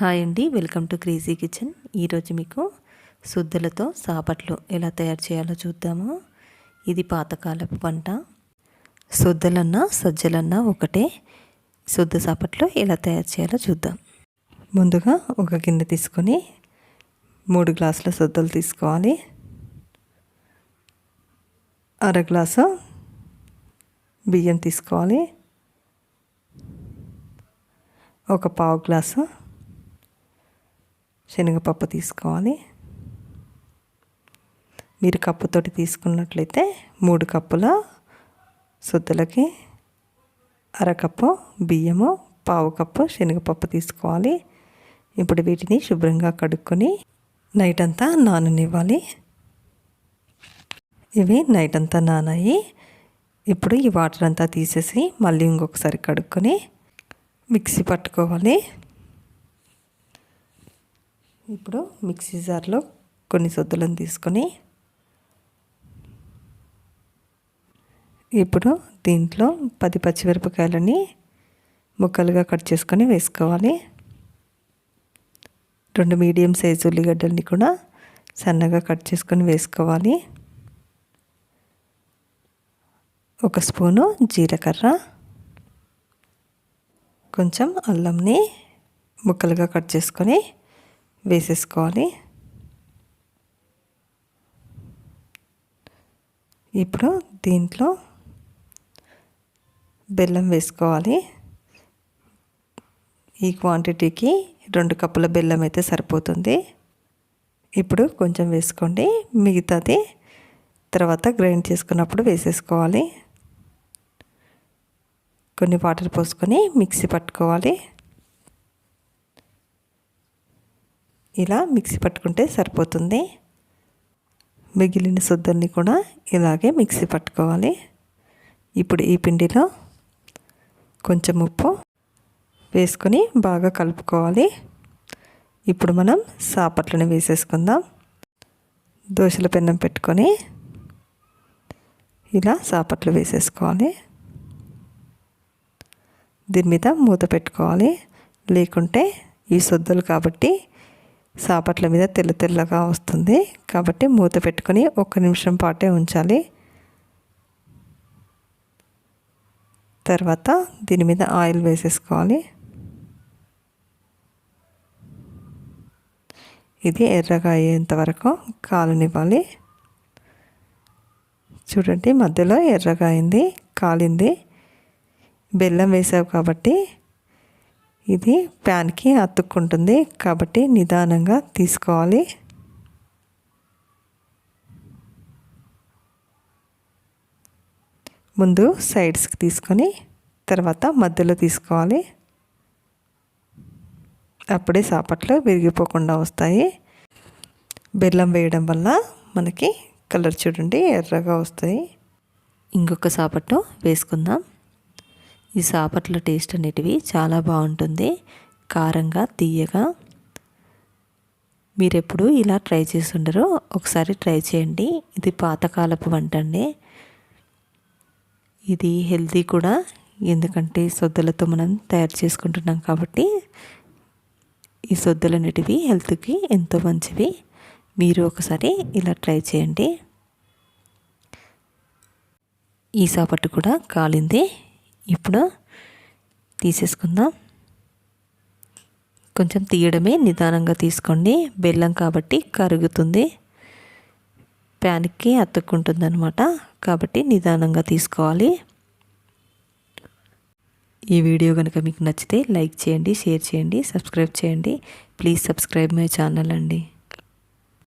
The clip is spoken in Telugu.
హాయ్ అండి వెల్కమ్ టు క్రేజీ కిచెన్. ఈరోజు మీకు శుద్ధలతో సాపట్లు ఎలా తయారు చేయాలో చూద్దాము. ఇది పాతకాలపు వంట. శుద్ధలన్నా సజ్జలన్నా ఒకటే. శుద్ధ సాపట్లు ఎలా తయారు చేయాలో చూద్దాం. ముందుగా ఒక గిన్నె తీసుకొని మూడు గ్లాసుల శుద్ధలు తీసుకోవాలి. అర గ్లాసు బియ్యం తీసుకోవాలి. ఒక పావు గ్లాసు శనగపప్పు తీసుకోవాలి. మీరు కప్పుతోటి తీసుకున్నట్లయితే మూడు కప్పుల సుద్దలకి అరకప్పు బియ్యము పావు కప్పు శనగపప్పు తీసుకోవాలి. ఇప్పుడు వీటిని శుభ్రంగా కడుక్కొని నైట్ అంతా నాననివ్వాలి. ఇవి నైట్ అంతా నానాయి. ఇప్పుడు ఈ వాటర్ అంతా తీసేసి మళ్ళీ ఇంకొకసారి కడుక్కొని మిక్సీ పట్టుకోవాలి. ఇప్పుడు మిక్సీ జార్లో కొన్ని సొద్దులను తీసుకొని ఇప్పుడు దీంట్లో పది పచ్చిమిరపకాయలని ముక్కలుగా కట్ చేసుకొని వేసుకోవాలి. రెండు మీడియం సైజు ఉల్లిగడ్డల్ని కూడా సన్నగా కట్ చేసుకొని వేసుకోవాలి. ఒక స్పూను జీలకర్ర కొంచెం అల్లంని ముక్కలుగా కట్ చేసుకొని వేసేసుకోవాలి. ఇప్పుడు దీంట్లో బెల్లం వేసుకోవాలి. ఈ క్వాంటిటీకి రెండు కప్పుల బెల్లం అయితే సరిపోతుంది. ఇప్పుడు కొంచెం వేసుకోండి. మిగతాది తర్వాత గ్రైండ్ చేసుకున్నప్పుడు వేసేసుకోవాలి. కొన్ని వాటర్ పోసుకొని మిక్సీ పట్టుకోవాలి. ఇలా మిక్సీ పట్టుకుంటే సరిపోతుంది. మిగిలిన శుద్ధల్ని కూడా ఇలాగే మిక్సీ పట్టుకోవాలి. ఇప్పుడు ఈ పిండిలో కొంచెం ఉప్పు వేసుకొని బాగా కలుపుకోవాలి. ఇప్పుడు మనం సాపట్లను వేసేసుకుందాం. దోశల పెన్నం పెట్టుకొని ఇలా సాపట్లు వేసేసుకోవాలి. దీని మీద మూత పెట్టుకోవాలి. లేకుంటే ఈ సొద్దులు కాబట్టి సాపట్ల మీద తెల్ల తెల్లగా వస్తుంది. కాబట్టి మూత పెట్టుకొని ఒక్క నిమిషం పాటే ఉంచాలి. తర్వాత దీని మీద ఆయిల్ వేసేసుకోవాలి. ఇది ఎర్రగా అయ్యేంత వరకు కాలనివ్వాలి. చూడండి మధ్యలో ఎర్రగా అయింది కాలింది. బెల్లం వేసావు కాబట్టి ఇది ప్యాన్కి అతుక్కుంటుంది. కాబట్టి నిదానంగా తీసుకోవాలి. ముందు సైడ్స్కి తీసుకొని తర్వాత మధ్యలో తీసుకోవాలి. అప్పుడే సాపట్లు విరిగిపోకుండా వస్తాయి. బెల్లం వేయడం వల్ల మనకి కలర్ చూడండి ఎర్రగా వస్తాయి. ఇంకొక సాపట్టు వేసుకుందాం. ఈ సాపట్ల టేస్ట్ అనేటివి చాలా బాగుంటుంది. కారంగా తీయగా. మీరు ఎప్పుడు ఇలా ట్రై చేసి ఉండరు ఒకసారి ట్రై చేయండి. ఇది పాతకాలపు వంట అండి. ఇది హెల్తీ కూడా ఎందుకంటే సొద్దలతో మనం తయారు చేసుకుంటున్నాం కాబట్టి ఈ సొద్దలు అనేటివి హెల్త్కి ఎంతో మంచివి. మీరు ఒకసారి ఇలా ట్రై చేయండి. ఈ సాపట్టు కూడా కాలింది. ఇప్పుడు తీసేసుకుందాం. కొంచెం తీయడమే నిదానంగా తీసుకోండి. బెల్లం కాబట్టి కరుగుతుంది. ప్యాన్కి అతుక్కుంటుంది అనమాట కాబట్టి నిదానంగా తీసుకోవాలి. ఈ వీడియో కనుక మీకు నచ్చితే లైక్ చేయండి షేర్ చేయండి సబ్స్క్రైబ్ చేయండి. ప్లీజ్ సబ్స్క్రైబ్ మై ఛానల్ అండి.